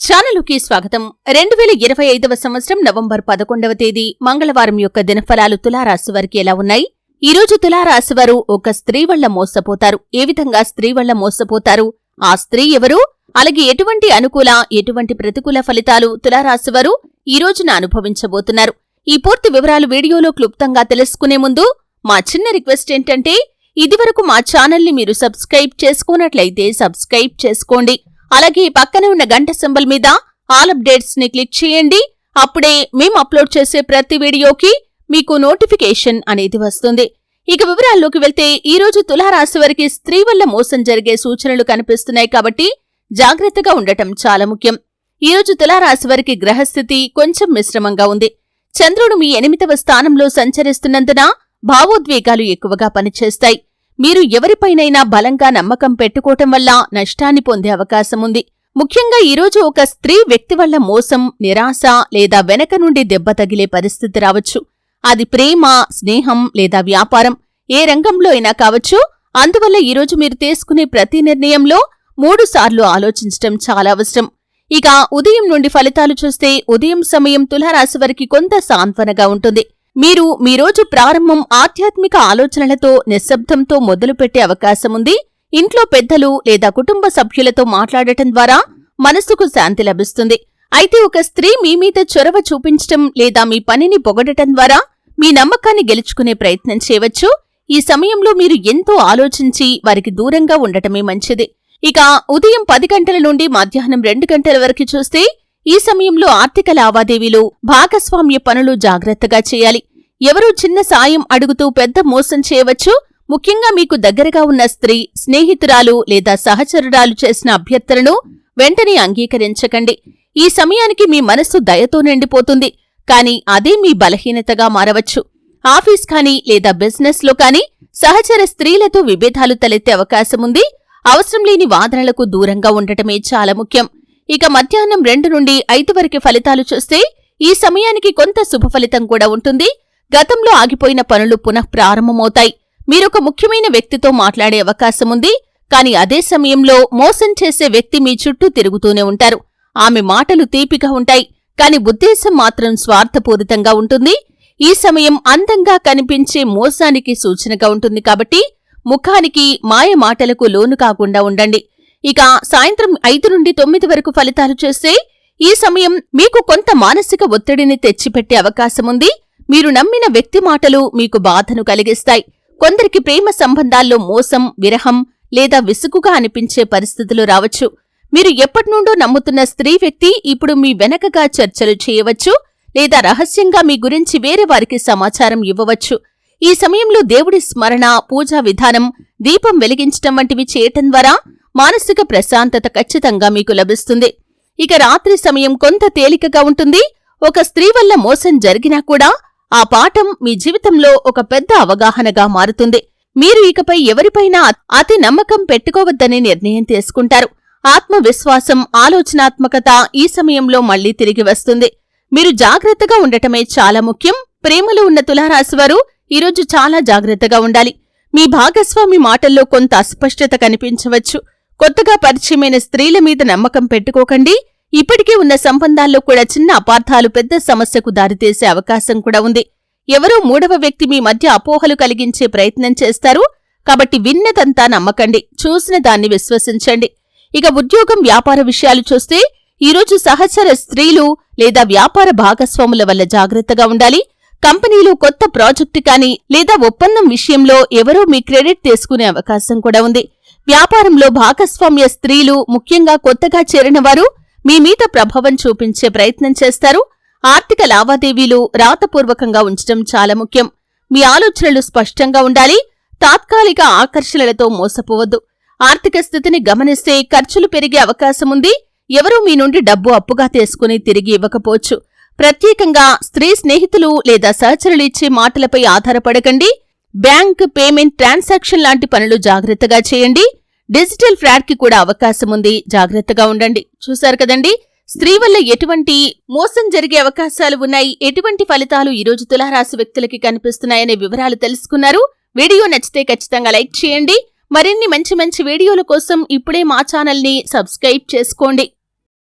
ఛానలుకి స్వాగతం. రెండు వేల ఇరవై ఐదవ సంవత్సరం నవంబర్ పదకొండవ తేదీ మంగళవారం యొక్క దినఫలాలు తులారాశి వారికి ఎలా ఉన్నాయి? ఈ రోజు తులారాశి వారు ఒక స్త్రీ వల్ల మోసపోతారు. ఏ విధంగా స్త్రీ వల్ల మోసపోతారు? ఆ స్త్రీ ఎవరు? అలాగే ఎటువంటి అనుకూల ఎటువంటి ప్రతికూల ఫలితాలు తులారాశి వారు ఈ రోజున అనుభవించబోతున్నారు? ఈ పూర్తి వివరాలు వీడియోలో క్లుప్తంగా తెలుసుకునే ముందు మా చిన్న రిక్వెస్ట్ ఏంటంటే ఇదివరకు మా ఛానల్ని మీరు సబ్స్క్రైబ్ చేసుకున్నట్లయితే సబ్స్క్రైబ్ చేసుకోండి. అలాగే పక్కనే ఉన్న గంట సింబల్ మీద ఆల్ అప్డేట్స్ని క్లిక్ చేయండి. అప్పుడే మేము అప్లోడ్ చేసే ప్రతి వీడియోకి మీకు నోటిఫికేషన్ అనేది వస్తుంది. ఇక వివరాల్లోకి వెళ్తే ఈ రోజు తులారాశి వారికి స్త్రీ వల్ల మోసం జరిగే సూచనలు కనిపిస్తున్నాయి కాబట్టి జాగ్రత్తగా ఉండటం చాలా ముఖ్యం. ఈ రోజు తులారాశి వారికి గ్రహస్థితి కొంచెం మిశ్రమంగా ఉంది. చంద్రుడు మీ ఎనిమిదవ స్థానంలో సంచరిస్తున్నందున భావోద్వేగాలు ఎక్కువగా పనిచేస్తాయి. మీరు ఎవరిపైనైనా బలంగా నమ్మకం పెట్టుకోవటం వల్ల నష్టాన్ని పొందే అవకాశం ఉంది. ముఖ్యంగా ఈరోజు ఒక స్త్రీ వ్యక్తి వల్ల మోసం నిరాశ లేదా వెనక నుండి దెబ్బ తగిలే పరిస్థితి రావచ్చు. అది ప్రేమ స్నేహం లేదా వ్యాపారం. ఏ రంగంలో అయినా కావచ్చు. అందువల్ల ఈరోజు మీరు తీసుకునే ప్రతి నిర్ణయంలో మూడు సార్లు ఆలోచించటం చాలా అవసరం. ఇక ఉదయం నుండి ఫలితాలు చూస్తే ఉదయం సమయం తులారాశి వారికి కొంత సాంత్వనగా ఉంటుంది. మీరు మీ రోజు ప్రారంభం ఆధ్యాత్మిక ఆలోచనలతో నిశ్శబ్దంతో మొదలుపెట్టే అవకాశముంది ఇంట్లో పెద్దలు లేదా కుటుంబ సభ్యులతో మాట్లాడటం ద్వారా మనసుకు శాంతి లభిస్తుంది. అయితే ఒక స్త్రీ మీ మీద చొరవ చూపించటం లేదా మీ పనిని పొగడటం ద్వారా మీ నమ్మకాన్ని గెలుచుకునే ప్రయత్నం చేయవచ్చు. ఈ సమయంలో మీరు ఎంతో ఆలోచించి వారికి దూరంగా ఉండటమే మంచిది. ఇక ఉదయం పది గంటల నుండి మధ్యాహ్నం రెండు గంటల వరకు చూస్తే ఈ సమయంలో ఆర్థిక లావాదేవీలు భాగస్వామ్య పనులు జాగ్రత్తగా చేయాలి. ఎవరూ చిన్న సాయం అడుగుతూ పెద్ద మోసం చేయవచ్చు. ముఖ్యంగా మీకు దగ్గరగా ఉన్న స్త్రీ స్నేహితురాలు లేదా సహచరురాలు చేసిన అభ్యర్థనను వెంటనే అంగీకరించకండి. ఈ సమయానికి మీ మనస్సు దయతో నిండిపోతుంది. కాని అదే మీ బలహీనతగా మారవచ్చు. ఆఫీస్ కానీ లేదా బిజినెస్లో కానీ సహచర స్త్రీలతో విభేదాలు తలెత్తే అవకాశముంది అవసరం లేని వాదనలకు దూరంగా ఉండటమే చాలా ముఖ్యం. ఇక మధ్యాహ్నం రెండు నుండి ఐదు వరకు ఫలితాలు చూస్తే ఈ సమయానికి కొంత శుభ ఫలితం కూడా ఉంటుంది. గతంలో ఆగిపోయిన పనులు పునః ప్రారంభమవుతాయి. మీరొక ముఖ్యమైన వ్యక్తితో మాట్లాడే అవకాశముంది. కాని అదే సమయంలో మోసం చేసే వ్యక్తి మీ చుట్టూ తిరుగుతూనే ఉంటారు. ఆమె మాటలు తీపిగా ఉంటాయి. కాని ఉద్దేశం మాత్రం స్వార్థపూరితంగా ఉంటుంది. ఈ సమయం అందంగా కనిపించే మోసానికి సూచనగా ఉంటుంది కాబట్టి ముఖానికి మాయ మాటలకు లోను కాకుండా ఉండండి. ఇక సాయంత్రం ఐదు నుండి తొమ్మిది వరకు ఫలితాలు చేస్తే ఈ సమయం మీకు కొంత మానసిక ఒత్తిడిని తెచ్చిపెట్టే అవకాశముంది. మీరు నమ్మిన వ్యక్తి మాటలు మీకు బాధను కలిగిస్తాయి. కొందరికి ప్రేమ సంబంధాల్లో మోసం విరహం లేదా విసుగుగా అనిపించే పరిస్థితులు రావచ్చు. మీరు ఎప్పటినుండో నమ్ముతున్న స్త్రీ వ్యక్తి ఇప్పుడు మీ వెనకగా చర్చలు చేయవచ్చు లేదా రహస్యంగా మీ గురించి వేరే వారికి సమాచారం ఇవ్వవచ్చు. ఈ సమయంలో దేవుడి స్మరణ పూజా విధానం దీపం వెలిగించటం వంటివి చేయటం ద్వారా మానసిక ప్రశాంతత ఖచ్చితంగా మీకు లభిస్తుంది. ఇక రాత్రి సమయం కొంత తేలికగా ఉంటుంది. ఒక స్త్రీ వల్ల మోసం జరిగినా కూడా ఆ పాఠం మీ జీవితంలో ఒక పెద్ద అవగాహనగా మారుతుంది. మీరు ఇకపై ఎవరిపైనా అతి నమ్మకం పెట్టుకోవద్దని నిర్ణయం తీసుకుంటారు. ఆత్మవిశ్వాసం ఆలోచనాత్మకత ఈ సమయంలో మళ్ళీ తిరిగి వస్తుంది. మీరు జాగ్రత్తగా ఉండటమే చాలా ముఖ్యం. ప్రేమలో ఉన్న తులారాశివారు ఈరోజు చాలా జాగ్రత్తగా ఉండాలి. మీ భాగస్వామి మాటల్లో కొంత అస్పష్టత కనిపించవచ్చు. కొత్తగా పరిచయమైన స్త్రీల మీద నమ్మకం పెట్టుకోకండి. ఇప్పటికే ఉన్న సంబంధాల్లో కూడా చిన్న అపార్థాలు పెద్ద సమస్యకు దారితీసే అవకాశం కూడా ఉంది. ఎవరో మూడవ వ్యక్తి మీ మధ్య అపోహలు కలిగించే ప్రయత్నం చేస్తారు. కాబట్టి విన్నదంతా నమ్మకండి. చూసిన దాన్ని విశ్వసించండి. ఇక ఉద్యోగం వ్యాపార విషయాలు చూస్తే ఈరోజు సహచర స్త్రీలు లేదా వ్యాపార భాగస్వాముల వల్ల జాగ్రత్తగా ఉండాలి. కంపెనీలు కొత్త ప్రాజెక్టు కానీ లేదా ఒప్పందం విషయంలో ఎవరో మీ క్రెడిట్ తీసుకునే అవకాశం కూడా ఉంది. వ్యాపారంలో భాగస్వామ్య స్త్రీలు ముఖ్యంగా కొత్తగా చేరిన వారు మీ మీద ప్రభావం చూపించే ప్రయత్నం చేస్తారు. ఆర్థిక లావాదేవీలు రాతపూర్వకంగా ఉంచడం చాలా ముఖ్యం. మీ ఆలోచనలు స్పష్టంగా ఉండాలి. తాత్కాలిక ఆకర్షణలతో మోసపోవద్దు. ఆర్థిక స్థితిని గమనిస్తే ఖర్చులు పెరిగే అవకాశముంది ఎవరూ మీ నుండి డబ్బు అప్పుగా తీసుకుని తిరిగి ఇవ్వకపోవచ్చు. ప్రత్యేకంగా స్త్రీ స్నేహితులు లేదా సహచరులు ఇచ్చే మాటలపై ఆధారపడకండి. బ్యాంక్ పేమెంట్ ట్రాన్సాక్షన్ లాంటి పనులు జాగ్రత్తగా చేయండి. డిజిటల్ ఫ్రాడ్కి కూడా అవకాశం ఉంది. జాగ్రత్తగా ఉండండి. చూశారు కదండి? స్త్రీ వల్ల ఎటువంటి మోసం జరిగే అవకాశాలు ఉన్నాయి? ఎటువంటి ఫలితాలు ఈ రోజు తులారాశి వ్యక్తులకి కనిపిస్తున్నాయనే వివరాలు తెలుసుకున్నారు. వీడియో నచ్చితే ఖచ్చితంగా లైక్ చేయండి. మరిన్ని మంచి మంచి వీడియోల కోసం ఇప్పుడే మా ఛానల్ని సబ్స్క్రైబ్ చేసుకోండి.